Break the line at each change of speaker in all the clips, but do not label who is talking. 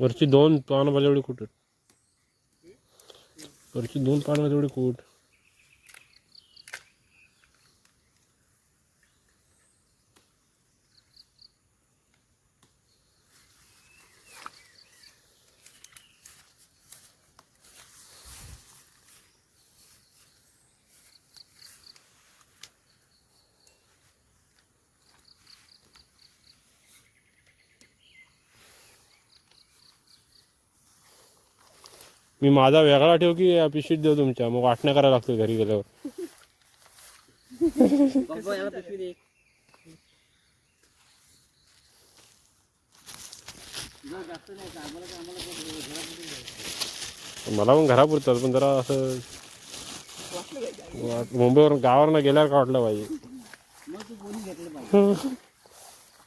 वरची दोन पानं एवढी कुठं? वरची दोन पानं एवढी कुठ? मी माझा वेगळा ठेव की पिशवीत देऊ तुमच्या? मग वाटण्या करायला लागतो घरी गेल्यावर. मला पण घरापुरतात पण जरा असं मुंबईवर गावावर गेल्यावर का वाटलं पाहिजे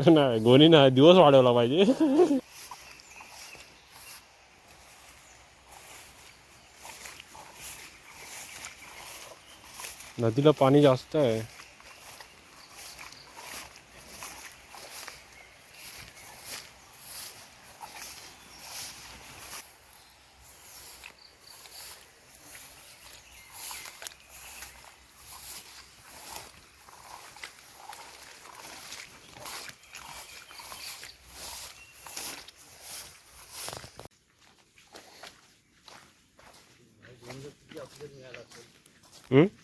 नाही गोणी नाही दिवस वाढवला पाहिजे. नदीला पाणी जास्त आहे हम्म?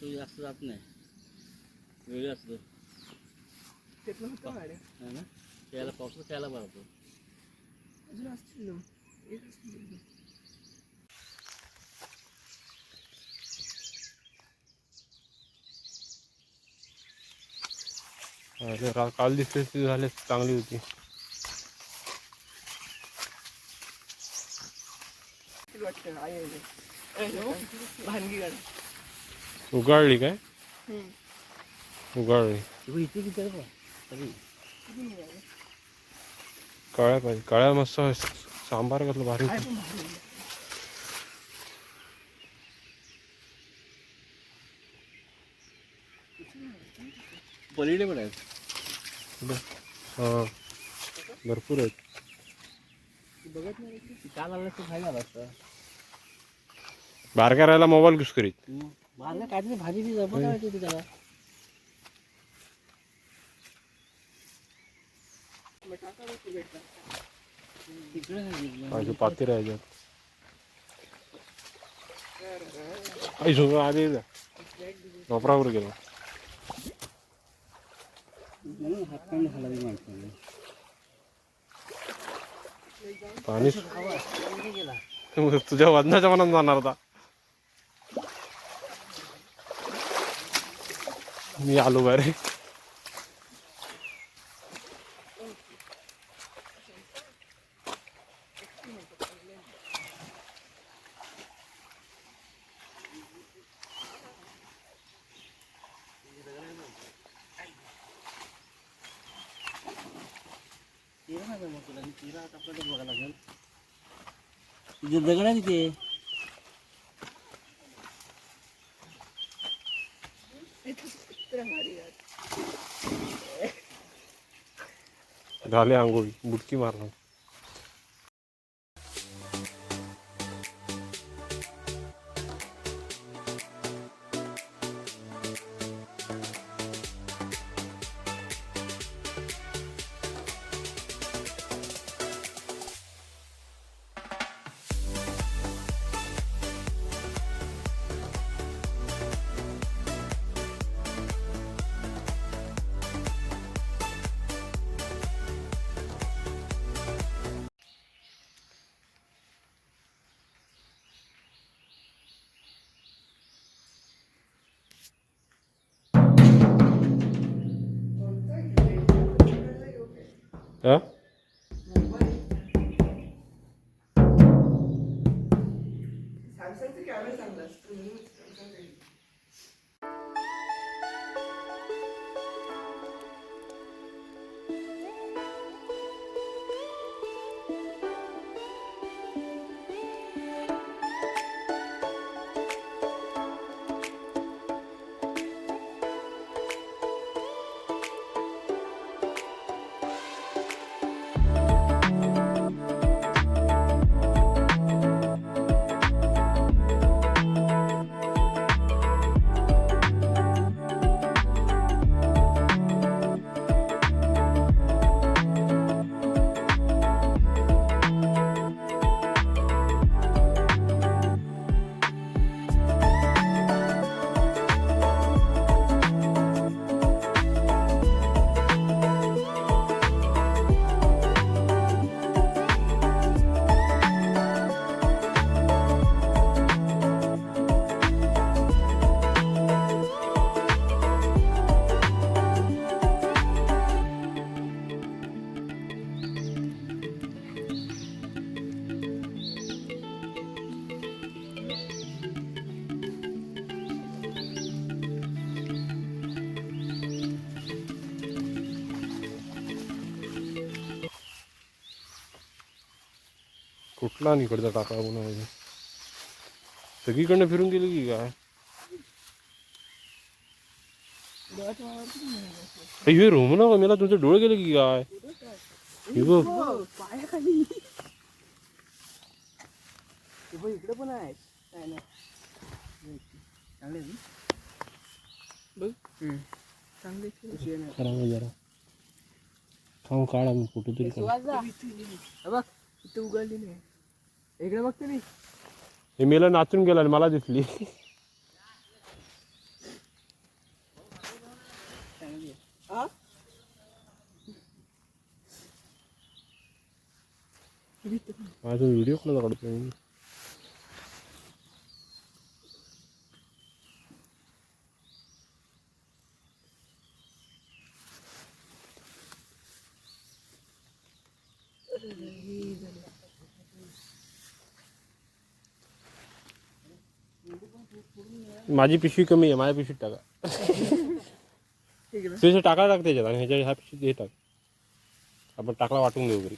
तो
जास्त जात नाही वेगळा असतो है ना खेळायला पावसात खेळायला बरा होतो
अरे रा- काल दिसले झाले चांगली होती उगाळली काय? उगाळली. काळ्या पाहिजे. काळ्या मस्त सांबार कसलं भारी. होतं.
पलीकडे पण आहेत.
हा. भरपूर आहेत.
बघत नाही काल आलं तर खायला
बारक्या राहायला मोबाईल कुस करीत
मारला काढली भाजी बी जबर करायची होती त्याला. तिकडे
पाती राहायच्यात आई झोप आधी वापरावर गेलो.
म्हणून पाणी माणसाने
पाणी तुझ्या वजनाच्या मनात जाणार होता मी आलो बाहेर
तिरा नाही जमत तुला तिरा आपल्याला बघायला तिथे दगड आहे तिथे
झाले आंघोळी बुडकी मारणार.
হ্যাঁ
कुठला आणि इकडचा टाका पुन्हा सगळीकडनं फिरून गेली की काय? हे रूम ना मला तुमचे डोळे गेले की काय? हे बघ.
इकडे पण आहे
काढा मी फोटो तरी
बघ. इथं उघडली नाही इकडे बघ तरी
हे मेला नाचून गेला आणि मला दिसली. माझा व्हिडिओ कोणाचा काढतोय माझी पिशवी कमी आहे माझ्या पिशवीत टाका.
ठीक आहे. ना?
तुझ्या टाकायला टाक त्याच्यात आणि ह्याच्या ह्या पिशवीत हे टाक. आपण टाकला वाटून घेऊ घरी.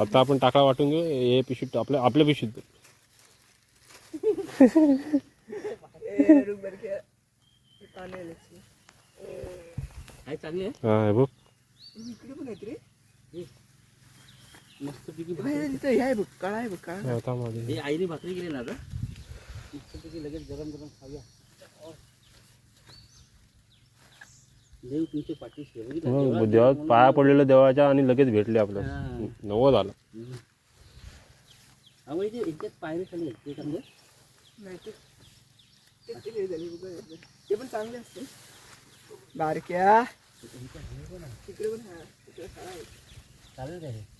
आता आपण टाकला वाटून घेऊ हे पिशवीत आपल्या आपल्या पिशवीत.
हे
चांगली आहे.
बघ.
हे हे बघ, तिथं हे आहे बघ काळा आहे बघ काळा.
माझे
हे आईने भाकरी केली ना आता मस्तपैकी लगेच गरम गरम खाऊया. देव तुमच्या पाठीशी आहे. बघितलं?
हो, देवात
म्हणून-
पाया पडलेल्या देवाच्या आणि लगेच भेटले आपल्याला
हा.
नवद आलं
हम्म. अहो, इथे इतक्यात पायरी खाली आहेत ते चांगलं
नाही ते ते- ते हे झाले बघ, हे बघ. ते पण चांगले असते बारक्या. तिकडे पण हा तिकडे काळा आहे.
चालेल काय
हा?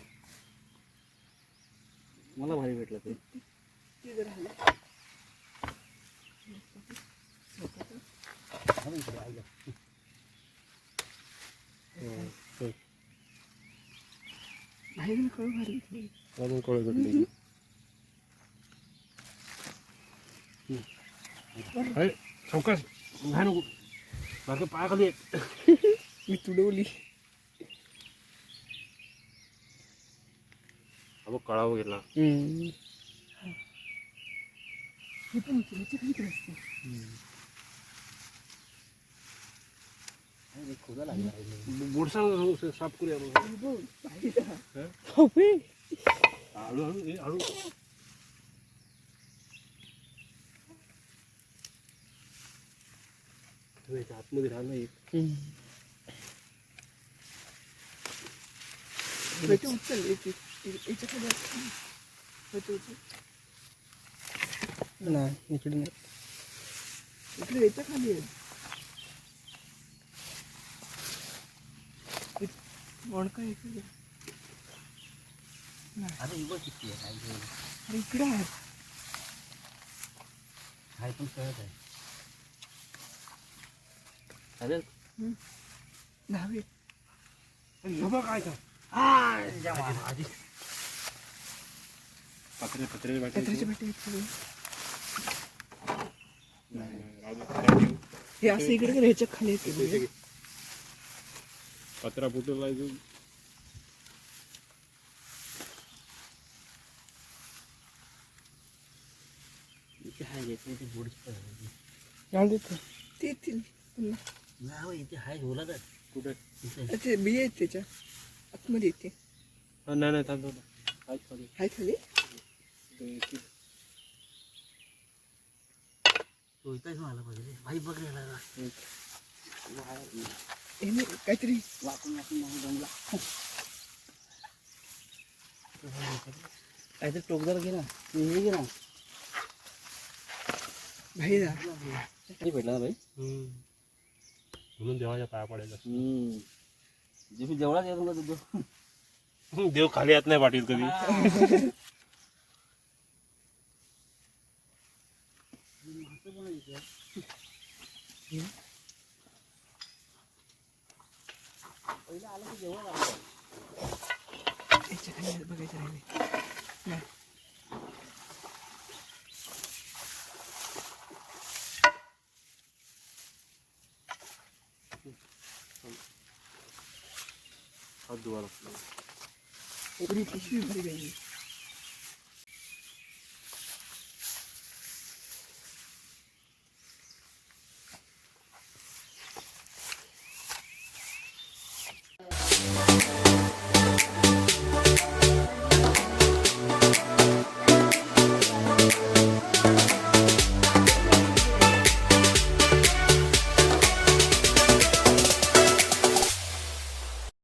भेटलं ते
ते जरा हलव.
हा बघ इकडे, आईला.
बाहेर कळू भारी
अजून कळ भेटली अरे चौकास घाय नको बारके पायाखाली आहे.
मी तुडवली
खोदा लागला
बोडसा साफ करूया हळू हळू हळू आतमध्ये राहिलं एक
उचल
नाही इकडे नाही
इकडे याच्या खाली आहे मणका इकडे
अरे किती आहे
अरे इकडे आहे.
हाय पण कळत आहे चालेल
दहावी
बघ काय का
आधी
पत्रे पत्रे
सगळे.
वाटायचे
हे असं इकडे ह्याच्या खाली येते.
पत्रा फुटला
हो,
कुठे?
बिये आहेत त्याच्या. आतमध्ये येते.
हा, नाही नाही थांब. हाय खाली.
हाय
मला पाहिजे भाई बघ रे याला.
काहीतरी
वाकून वाकून जमला काहीतरी टोकदार घे ना हे घे ना
बाहेर
भेटला ना भाई
म्हणून देवाच्या पाया पडायचं
जे मी जेवढा येत होता तो
देव खाली येत नाही पाटील कधी
Aklı
buna gidiyor. Öyle
alıp yavaş alıp. Geçer